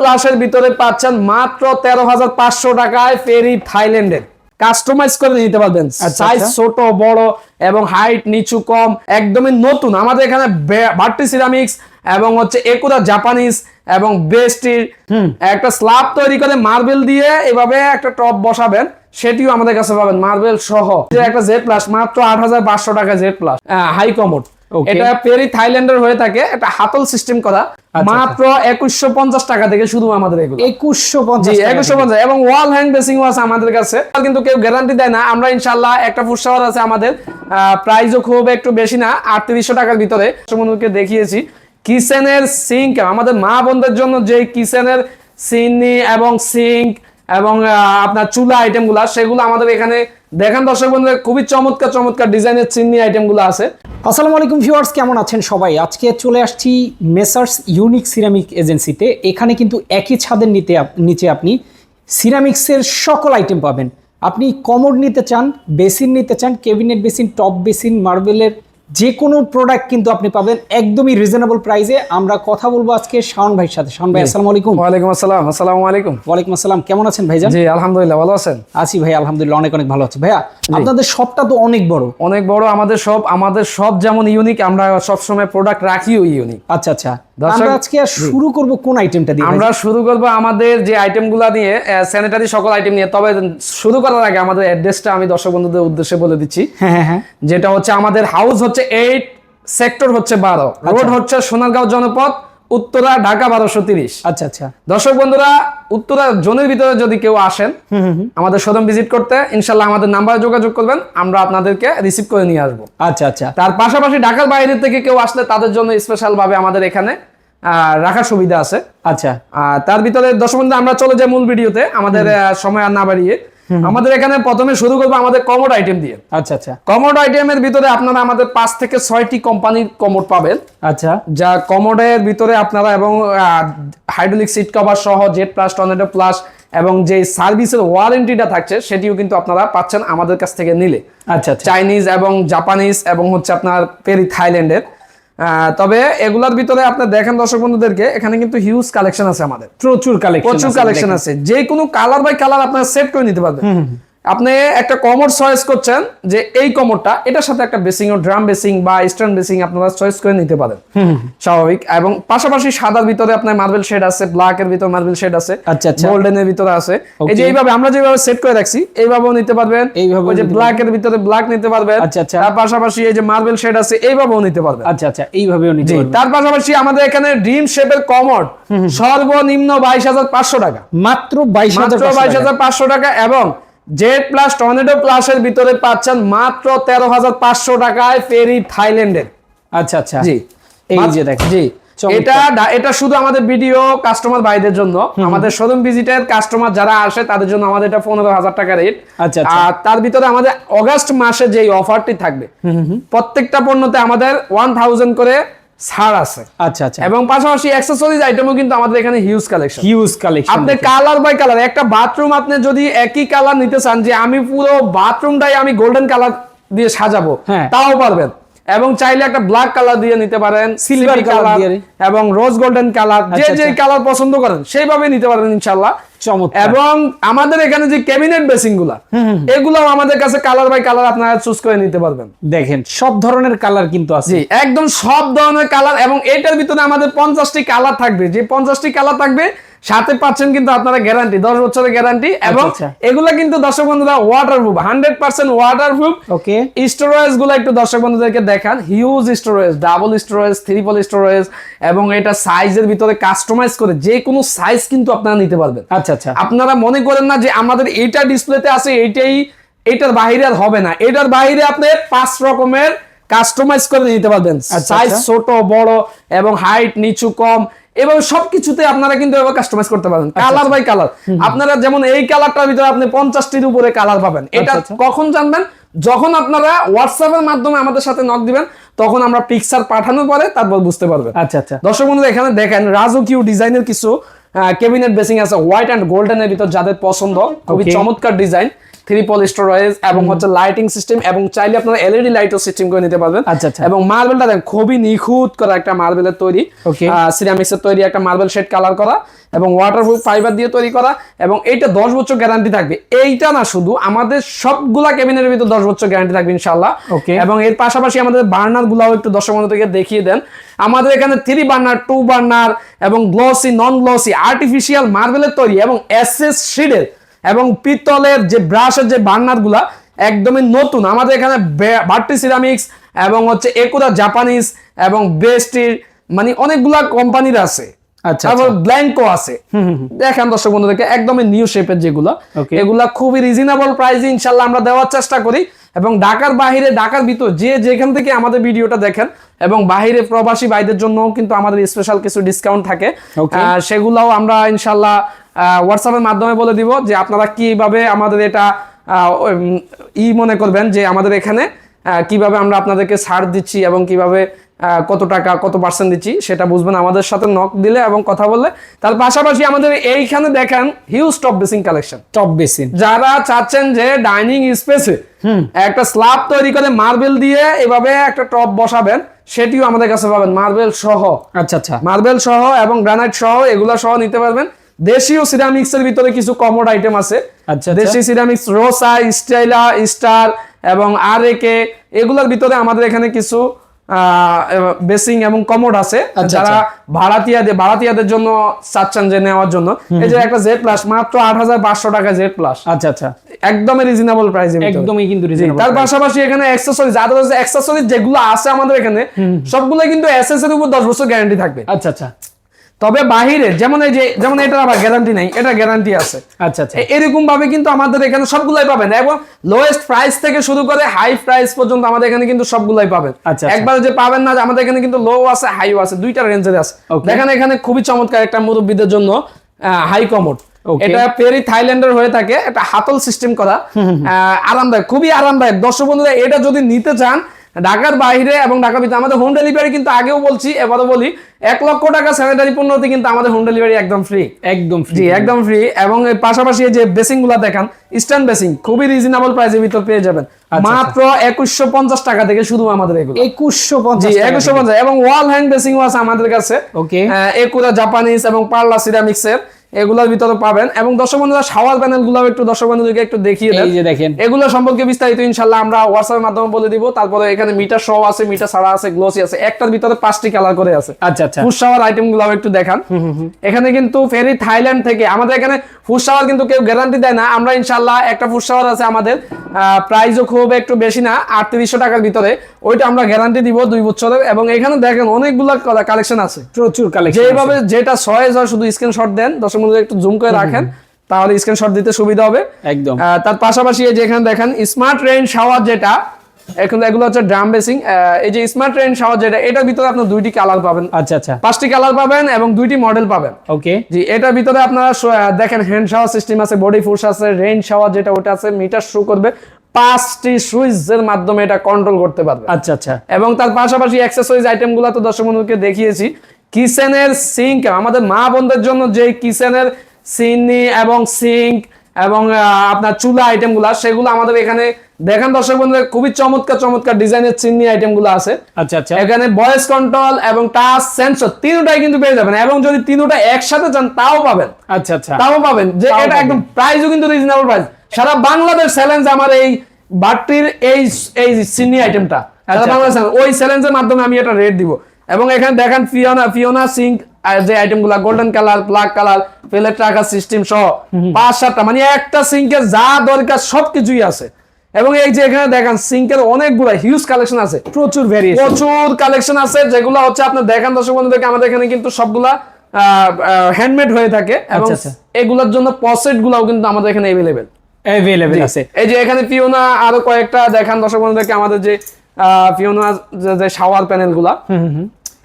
প্লাসের ভিতরে পাচ্ছেন মাত্র তেরো হাজার পাঁচশো টাকায় ফেরি থাইল্যান্ডের। কাস্টমাইজ করে নিতে পারবেন। সাইজ আচ্ছা। ছোট বড় এবং হাইট নিচু কম একদমই নতুন। আমাদের এখানে ভার্টি সিরামিক্স এবং হচ্ছে একুদা জাপানিজ এবং বেস্টির একটা স্ল্যাব তৈরি করে মার্বেল দিয়ে এভাবে একটা টপ বসাবেন সেটিও আমাদের কাছে পাবেন। মার্বেল সহ। একটা জেড প্লাস মাত্র আট হাজার পাঁচশো টাকা জেড প্লাস হাই কমোড. এটা পেরি থাইল্যান্ডের হয়ে থাকে একটা হাতল সিস্টেম করা মাত্র একুশশো পঞ্চাশ টাকা থেকে শুধু আমাদের এগুলো। একুশশো পঞ্চাশ একুশশো পঞ্চাশ। এবং ওয়াল হ্যান্ড বেসিং আছে আমাদের কাছে। কিন্তু কেউ গ্যারান্টি দেয় না। আমরা ইনশাল্লাহ একটা ফুড শাওয়ার আছে আমাদের। প্রাইসও খুব একটু বেশি না আটত্রিশশো টাকার ভিতরে। বন্ধুকে দেখিয়েছি। কিচেনের সিঙ্ক আমাদের মা বোনদের জন্য যে কিচেনের সিনি এবং সিঙ্ক এবং আপনার চুলা আইটেমগুলা সেগুলো আমাদের এখানে দেখেন দর্শক বন্ধুদের খুবই চমৎকার চমৎকার ডিজাইনের চিনি আইটেমগুলো আছে। আসসালামু আলাইকুম ভিউয়ার্স কেমন আছেন সবাই? আজকে চলে আসছি মেসার্স ইউনিক সিরামিক এজেন্সিতে এখানে কিন্তু একই ছাদের নিতে নিচে আপনি সিরামিক্সের সকল আইটেম পাবেন। আপনি কমোড নিতে চান বেসিন নিতে চান কেবিনেট বেসিন টপ বেসিন মার্বেলের যে কোনো প্রোডাক্ট কিন্তু আপনি পাবেন একদমই রিজনেবল প্রাইসে আমরা কথা বলব আজকে শাওন ভাইয়ের সাথে। শাওন ভাই আসসালামু আলাইকুম। ওয়ালাইকুম আসসালাম। আসসালামু আলাইকুম। ওয়ালাইকুম আসসালাম। কেমন আছেন ভাইজান? জি আলহামদুলিল্লাহ ভালো আছেন? আছি ভাই আলহামদুলিল্লাহ অনেক অনেক ভালো আছে। ভাইয়া আপনাদের সবটা তো অনেক বড়। অনেক বড় আমাদের সব আমাদের সব যেমন ইউনিক আমরা সব সময় প্রোডাক্ট রাখিও ইউনিক আচ্ছা আচ্ছা। আমরা আজকে শুরু করব কোন আইটেমটা দিয়ে আমরা শুরু করব আমাদের যে আইটেমগুলো নিয়ে স্যানিটারি সকল আইটেম নিয়ে। তবে শুরু করার আগে আমাদের অ্যাড্রেসটা আমি দর্শক বন্ধুদের উদ্দেশ্যে বলে দিচ্ছি। হ্যাঁ হ্যাঁ হ্যাঁ। যেটা হচ্ছে আমাদের হাউস হচ্ছে এইট সেক্টর হচ্ছে বারো। রোড হচ্ছে সোনারগাঁও জনপদ উত্তরা ঢাকা বারোশো তিরিশ। আচ্ছা আচ্ছা। দর্শক বন্ধুরা উত্তরা জোনের ভিতরে যদি কেউ আসেন আমাদের শোরুম ভিজিট করতে ইনশাল্লাহ আমাদের নাম্বারে যোগাযোগ করবেন আমরা আপনাদেরকে রিসিভ করে নিয়ে আসব। আচ্ছা আচ্ছা। তার পাশাপাশি ঢাকার বাইরে থেকে কেউ আসলে তাদের জন্য স্পেশাল ভাবে আমাদের এখানে রাখার সুবিধা আছে। আচ্ছা। তার ভিতরে দর্শক বন্ধু আমরা চলে যাই মূল ভিডিওতে আমাদের সময় আর না বাড়িয়ে। আমাদের এখানে প্রথমে শুরু করব আমাদের কমোড আইটেম দিয়ে। আচ্ছা আচ্ছা। কমোড আইটেমের ভিতরে আপনারা আমাদের পাঁচ থেকে ছয়টি কোম্পানির কমোড পাবেন। আচ্ছা। যা কমোডের ভিতরে আপনারা এবং হাইড্রোলিক সিট কভার সহ জেট প্লাস টর্নেডো প্লাস এবং যে সার্ভিসের ওয়ারেন্টিটা থাকছে সেটিও কিন্তু আপনারা পাচ্ছেন আমাদের কাছ থেকে নিলে। আচ্ছা আচ্ছা। চাইনিজ এবং জাপানিজ এবং হচ্ছে আপনার পেরি থাইল্যান্ডের তবে এগুলার ভিতরে আপনি দেখেন দর্শক বন্ধুদেরকে এখানে কিন্তু হিউজ কালেকশন আছে আমাদের। প্রচুর কালেকশন প্রচুর কালেকশন আছে। যে কোনো কালার বাই কালার আপনারা সেট করে নিতে পারবেন। আপনি একটা কমোড চয়েস করছেন যে এই কমোডটা এটার সাথে একটা বেসিং ও ড্রাম বেসিং বা স্ট্যান্ড বেসিং আপনারা চয়েস করে নিতে পারেন। স্বাভাবিক। এবং পাশাপাশি সাদার ভিতরে আপনার মার্বেল শেড আছে ব্ল্যাক এর ভিতরে মার্বেল শেড আছে আচ্ছা, আচ্ছা। গোল্ডেন এর ভিতরে আছে। এই যে এইভাবে আমরা যেভাবে সেট করে রাখছি এইভাবেও নিতে পারবেন। এইভাবে ওই যে ব্ল্যাক এর ভিতরে ব্ল্যাক নিতে পারবেন। আচ্ছা, আচ্ছা। তার পাশাপাশি এই যে মার্বেল শেড আছে এইভাবেও নিতে পারবেন। আচ্ছা আচ্ছা এইভাবেও নিতে পারবেন। তার পাশাপাশি আমাদের এখানে ড্রিম শেপের কমোড সর্বনিম্ন বাইশ হাজার পাঁচশো টাকা। মাত্র বাইশ হাজার মাত্র বাইশ হাজার পাঁচশো টাকা এবং জেড প্লাস টর্নেডো প্লাসের ভিতরে পাচ্ছেন মাত্র তেরো হাজার পাঁচশো টাকায় ফেরি থাইল্যান্ডের। আচ্ছা আচ্ছা। জি। এই যে দেখেন। জি। এটা এটা শুধু আমাদের ভিডিও কাস্টমার ভাইদের জন্য। আমাদের শোরুম ভিজিটের কাস্টমার যারা আসে তাদের জন্য আমাদের এটা পনেরো হাজার টাকা রেট আচ্ছা, আচ্ছা। আর তার ভিতরে আমাদের অগাস্ট মাসে যে অফারটি থাকবে প্রত্যেকটা পণ্যতে আমাদের ওয়ান থাউজেন্ড করে ছাড় আছে। আচ্ছা আচ্ছা। এবং পাশাপাশি অ্যাক্সেসরিজ আইটেমও কিন্তু আমাদের এখানে হিউজ কালেকশন হিউজ কালেকশন আপনি কালার বাই কালার একটা বাথরুম আপনি যদি একই কালার নিতে চান যে আমি পুরো বাথরুমটাই আমি গোল্ডেন কালার দিয়ে সাজাবো হ্যাঁ। তাও পারবেন। এবং চাইলে একটা ব্ল্যাক কালার দিয়ে নিতে পারেন সিলভার কালার দিয়ে। এবং রোজ গোল্ডেন কালার যে আচ্ছা, যে। কালার পছন্দ করেন সেইভাবে নিতে পারেন ইনশাল্লাহ চমৎকার। এবং আমাদের এখানে যে ক্যাবিনেট বেসিংগুলা এগুলো আমাদের কাছে কালার বাই কালার আপনারা চুজ করে নিতে পারবেন। দেখেন সব ধরনের কালার কিন্তু আছে। একদম সব ধরনের কালার এবং এটার ভিতরে আমাদের পঞ্চাশটি কালার থাকবে। যে পঞ্চাশটি কালার থাকবে সাথে পাচ্ছেন কিন্তু আপনারা গ্যারান্টি দশ বছরের গ্যারান্টি এবং আচ্ছা। এগুলা কিন্তু দর্শক বন্ধুরা waterproof hundred percent waterproof okay. স্টোরেজগুলো একটু দর্শক বন্ধুদেরকে দেখান। Huge storage double storage triple storage এবং এটা সাইজের ভিতরে কাস্টমাইজ করে যে কোনো সাইজ কিন্তু আপনারা নিতে পারবেন। আচ্ছা আচ্ছা। আপনারা মনে করেন না যে আমাদের এইটা ডিসপ্লেতে আছে এইটাই এটার বাইরে আর হবে না। এটার বাইরে আপনি পাঁচ রকমের কাস্টমাইজ করে নিতে পারবেন। আচ্ছা, সাইজ আচ্ছা। ছোট বড় এবং হাইট নিচু কম। এবং সবকিছুতে আপনারা কিন্তু এবার কাস্টমাইজ করতে পারেন আচ্ছা, কালার বাই কালার আপনারা যেমন এই কালারটার ভিতরে আপনি পঞ্চাশটির উপরে কালার পাবেন। এটা আচ্ছা। কখন জানবেন? যখন আপনারা হোয়াটসঅ্যাপের মাধ্যমে আমাদের সাথে নক দিবেন তখন আমরা পিকচার পাঠানোর পরে তারপর বুঝতে পারবেন। আচ্ছা আচ্ছা। দর্শক বন্ধুরা এখানে দেখেন রাজকীয় ডিজাইনের কিছু ক্যাবিনেট বেসিং আছে হোয়াইট অ্যান্ড গোল্ডেনের ভিতর যাদের পছন্দ খুবই চমৎকার ডিজাইন থ্রি পল স্টোরেজ এবং হচ্ছে লাইটিং সিস্টেম এবং চাইলে আপনারা এলইডি লাইটও সিস্টেম করে নিতে পারবেন আচ্ছা, আচ্ছা। এবং মার্বেলটা দেখেন খুবই নিখুঁত করা একটা মার্বেলের তৈরি Okay. সিরামিক্স এর তৈরি একটা মার্বেল শেড কালার করা এবং ওয়াটারপ্রুফ ফাইবার দিয়ে তৈরি করা এবং এইটা দশ বছর গ্যারান্টি থাকবে এইটা না শুধু আমাদের সবগুলা কেবিনের ভিতর দশ বছর গ্যারান্টি থাকবে ইনশাল্লাহ. এবং এর পাশাপাশি আমাদের বার্নার গুলাও একটু দর্শক থেকে দেখিয়ে দেন আমাদের এখানে থ্রি বার্নার টু বার্নার এবং গ্লসি নন গ্লসি আর্টিফিশিয়াল মার্বেলের তৈরি এবং এসএস শিডের এবং পিতলের যে ব্রাশের যে বার্নারগুলা একদমই নতুন। আমাদের এখানে বার্টি সিরামিক্স এবং হচ্ছে একুরা জাপানিজ এবং বেস্টির মানে অনেকগুলা কোম্পানির আছে। আচ্ছা, তারপর ব্ল্যাঙ্কো আছে। দেখেন দর্শক বন্ধুদেরকে একদমই নিউ শেপের যেগুলো. এগুলা খুবই রিজনেবল প্রাইসে ইনশাল্লাহ আমরা দেওয়ার চেষ্টা করি। এবং ঢাকার বাহিরে ঢাকার ভিতর যে যেখান থেকে আমাদের ভিডিওটা দেখেন এবং বাহিরে প্রবাসী ভাইদের জন্য কিন্তু আমাদের স্পেশাল কিছু ডিসকাউন্ট থাকে। সেগুলাও আমরা ইনশাল্লাহ হোয়াটসঅ্যাপের মাধ্যমে বলে দিব যে আপনারা কীভাবে আমাদের এটা আহ, ই মনে করবেন যে আমাদের এখানে কীভাবে আমরা আপনাদেরকে ছাড় দিচ্ছি এবং কীভাবে কত টাকা কত পার্সেন্ট দিচ্ছি সেটা বুঝবেন। আমাদের সাথে নক দিলে এবং কথা বললে। তার পাশাপাশি আমাদের এইখানে দেখেন huge top basin collection top basin যারা চাচ্ছেন যে ডাইনিং স্পেসে একটা স্ল্যাব তৈরি করে মার্বেল দিয়ে এভাবে একটা টপ বসাবেন সেটিও আমাদের কাছে পাবেন। মার্বেল সহ। আচ্ছা আচ্ছা। মার্বেল সহ এবং গ্রানাইট সহ এগুলা সহ নিতে পারবেন। দেশীয় সিরামিক্স এর ভিতরে কিছু কমোড আইটেম আছে। আচ্ছা। দেশি সিরামিক্স রোসা স্টাইলা স্টার এবং আর এগুলোর ভিতরে আমাদের এখানে কিছু বেসিং এবং কমোড আছে। আচ্ছা, যারা ভাড়াতিয়াদের ভাড়াতিয়াদের জন্য চাচ্ছেন যে নেওয়ার জন্য এই যে একটা জেড প্লাস মাত্র আট হাজার পাঁচশো টাকা জেড প্লাস আচ্ছা আচ্ছা। একদমই রিজনেবল প্রাইস একদমই কিন্তু তার পাশাপাশি এখানে অ্যাক্সেসরিজ হচ্ছে অ্যাক্সেসরিজ যেগুলো আছে আমাদের এখানে সবগুলো কিন্তু এসএস এর উপর দশ বছর গ্যারান্টি থাকবে। আচ্ছা আচ্ছা। তবে বাহিরে যেমন এই যে যেমন এটা আবার গ্যারান্টি নাই এটা গ্যারান্টি আছে। আচ্ছা আচ্ছা। এরকম ভাবে কিন্তু আমাদের এখানে সবগুলাই পাবেন এবং লোয়েস্ট প্রাইস থেকে শুরু করে হাই প্রাইস পর্যন্ত আমাদের এখানে কিন্তু সবগুলাই পাবেন। আচ্ছা, আচ্ছা। একবার যে পাবেন না আমাদের এখানে কিন্তু লো আছে হাইও আছে দুইটা রেঞ্জের আছে. দেখেন এখানে খুবই চমৎকার একটা মুরব্বীদের জন্য হাই কমোড. এটা পেরি থাইল্যান্ডের হয়ে থাকে এটা হাতল সিস্টেম করা। আহ, আরামদায়ক খুবই আরামদায়ক। দর্শক বন্ধুরা এটা যদি নিতে চান ঢাকার বাইরে এবং ঢাকার ভিতরে। আমাদের হোম ডেলিভারি কিন্তু আগেও বলছি এবারও বলি এক লক্ষ টাকা স্যানিটারি পণ্যতে কিন্তু আমাদের হোম ডেলিভারি একদম ফ্রি একদম জি একদম ফ্রি এবং এর পাশাপাশি যে বেসিংগুলা দেখান স্ট্যান্ড বেসিং খুবই রিজনেবল প্রাইসের ভিতর পেয়ে যাবেন। মাত্র একুশশো পঞ্চাশ টাকা থেকে শুধু আমাদের এগুলো। একুশশো জি পঞ্চাশ একুশশো পঞ্চাশ। এবং ওয়াল হ্যাং বেসিং আছে আমাদের কাছে. আহ, একুরা জাপানিজ এবং পার্লা সিরামিক্স এর এগুলোর ভিতরে পাবেন। এবং দর্শক বন্ধুরা শাওয়ার প্যানেলগুলো একটু দর্শক বন্ধুদেরকে একটু দেখিয়ে দেন। এই যে দেখেন। এগুলো সম্পর্কে বিস্তারিত ইনশাল্লাহ আমরা হোয়াটসঅ্যাপের মাধ্যমে বলে দিব। তারপরে এখানে মিটার সহ আছে মিটার ছাড়া আছে গ্লোসি আছে। একটার ভিতরে পাঁচটি কালার করে আছে। আচ্ছা আচ্ছা। ফুড শাওয়ার আইটেমগুলো একটু দেখান। এখানে কিন্তু ফেরি থাইল্যান্ড থেকে আমাদের এখানে ফুড শাওয়ার কিন্তু কেউ গ্যারান্টি দেয় না। আমরা ইনশাল্লাহ একটা ফুড শাওয়ার আছে আমাদের। প্রাইসও খুব একটু বেশি না আটত্রিশশো টাকার ভিতরে। ওইটা আমরা গ্যারান্টি দিব দুই বছরের। এবং এখানে দেখেন অনেকগুলো কালেকশন আছে। প্রচুর কালেকশন যেভাবে যেটা সয়েজ হয় শুধু স্ক্রিনশট দেন। দর্শক বন্ধু একটু জুম করে রাখেন তাহলে স্ক্রিনশট দিতে সুবিধা হবে। একদম। তার পাশাপাশি এই যে এখানে দেখেন স্মার্ট রেইন শাওয়ার যেটা এখন এগুলো হচ্ছে ড্রাম বেসিং এই যে স্মার্ট শাওয়ার যেটা এটার ভিতরে আপনার দুইটি কালার পাবেন। আচ্ছা আচ্ছা। পাঁচটি কালার পাবেন এবং দুইটি মডেল পাবেন। ওকে জি এটার ভিতরে আপনারা দেখেন হ্যান্ড শাওয়ার সিস্টেম আছে বডি ফোর্স আছে রেইন শাওয়ার যেটা ওটা আছে মিটার শো করবে। পাঁচটি সুইচের মাধ্যমে এটা কন্ট্রোল করতে পারবে। আচ্ছা আচ্ছা। এবং তার পাশাপাশি অ্যাক্সেসরিজ আইটেমগুলো তো দর্শক বন্ধুকে দেখিয়েছি। কিচেনের সিঙ্ক আমাদের মা বোনদের জন্য যে কিচেনের সিনি এবং সিঙ্ক এবং আপনার চুলা আইটেমগুলো সেগুলো আমাদের এখানে দেখেন দর্শক বন্ধুদের খুবই চমৎকার চমৎকার ডিজাইনের চিনি আইটেমগুলো আছে। আচ্ছা আচ্ছা। এখানে ভয়েস কন্ট্রোল এবং টাচ সেন্সর তিনটাই কিন্তু পেয়ে যাবেন এবং যদি তিনটা একসাথে চান তাও পাবেন। আচ্ছা আচ্ছা। তাও পাবেন। যে এটা। একদম প্রাইসও কিন্তু রিজনেবল প্রাইস সারা বাংলাদেশ চ্যালেঞ্জ আমার এই বাটির এই এই চিনি আইটেমটা সারা আচ্ছা। বাংলাদেশ ওই চ্যালেঞ্জের মাধ্যমে আমি এটা রেট দিব। এবং এখানে দেখেন ফিওনা ফিওনা সিঙ্ক যে আইটেমগুলো golden colour black colour plate রাখার সিস্টেম সহ পাঁচ সাতটা মানে একটা সিঙ্কের যা দরকার সবকিছুই আছে। এবং এই যে এখানে দেখেন সিঙ্কের অনেকগুলো হিউজ কালেকশন আছে। প্রচুর ভেরিয়েশন প্রচুর কালেকশন আছে যেগুলো হচ্ছে আপনার দেখান দর্শক বন্ধুদেরকে আমাদের এখানে কিন্তু সবগুলা হ্যান্ডমেড হয়ে থাকে এবং আচ্ছা, আচ্ছা। এগুলোর জন্য পসেট গুলাও কিন্তু আমাদের এখানে এভেলেবেল অ্যাভেলেবেল আছে। এই যে এখানে পিওনা আরও কয়েকটা দেখান দর্শক বন্ধুদেরকে আমাদের যে পিওনা যে শাওয়ার প্যানেলগুলা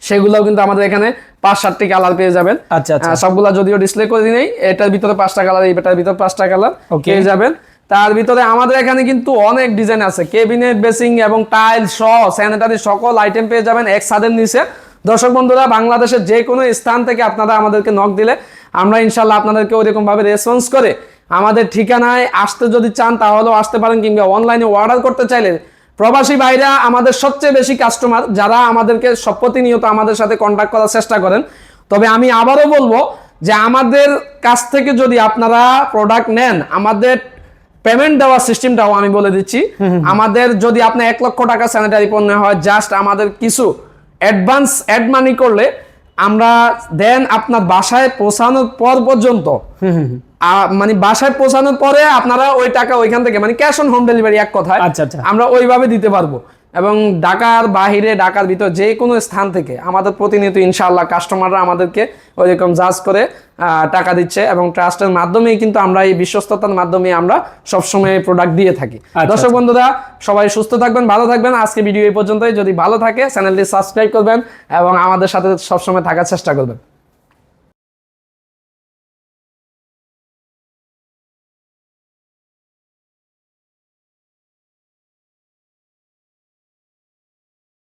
সেগুলোও কিন্তু আমাদের এখানে পাঁচ সাতটি কালার পেয়ে যাবেন আচ্ছা, আচ্ছা। সবগুলা যদিও ডিসপ্লে করে নেই এটার ভিতরে পাঁচটা কালার এইটার ভিতরে পাঁচটা কালার. পেয়ে যাবেন তার ভিতরে আমাদের এখানে কিন্তু অনেক ডিজাইন আছে কেবিনেট বেসিং এবং টাইল সহ স্যানিটারি সকল আইটেম পেয়ে যাবেন এক ছাদের নিচে দর্শক বন্ধুরা বাংলাদেশের যে কোনো স্থান থেকে আপনারা আমাদেরকে নক দিলে আমরা ইনশাল্লাহ আপনাদেরকে ওইরকম ভাবে রেসপন্স করে আমাদের ঠিকানায় আসতে যদি চান তাহলেও আসতে পারেন কিংবা অনলাইনে অর্ডার করতে চাইলে প্রবাসী ভাইরা আমাদের সবচেয়ে বেশি কাস্টমার যারা আমাদেরকে সব প্রতিনিয়ত আমাদের সাথে কন্ট্যাক্ট করার চেষ্টা করেন। তবে আমি আবারও বলব যে আমাদের কাছ থেকে যদি আপনারা প্রোডাক্ট নেন আমাদের পেমেন্ট দেওয়ার সিস্টেমটাও আমি বলে দিচ্ছি। আমাদের যদি আপনি এক লক্ষ টাকা স্যানিটারি পণ্য হয় জাস্ট আমাদের কিছু অ্যাডভান্স অ্যাড মানি করলে আমরা দেন আপনার বাসায় পৌঁছানোর পর পর্যন্ত মানে বাসায় পৌঁছানোর পরে আপনারা ওই টাকা ওইখান থেকে মানে ক্যাশ অন হোম ডেলিভারি এক কথা আচ্ছা, আচ্ছা। আমরা ওইভাবে দিতে পারব এবং ঢাকার বাহিরে ঢাকার ভিতর যে কোনো স্থান থেকে আমাদের প্রতিনিয়ত ইনশাআল্লাহ কাস্টমাররা আমাদেরকে ওইরকম জাজ করে আহ, টাকা দিচ্ছে এবং ট্রাস্টের মাধ্যমেই কিন্তু আমরা এই বিশ্বস্ততার মাধ্যমে আমরা সবসময় প্রোডাক্ট দিয়ে থাকি। আচ্ছা, দর্শক বন্ধুরা সবাই সুস্থ থাকবেন ভালো থাকবেন। আজকে ভিডিও এই পর্যন্তই। যদি ভালো থাকে চ্যানেলটি সাবস্ক্রাইব করবেন এবং আমাদের সাথে সবসময় থাকার চেষ্টা করবেন।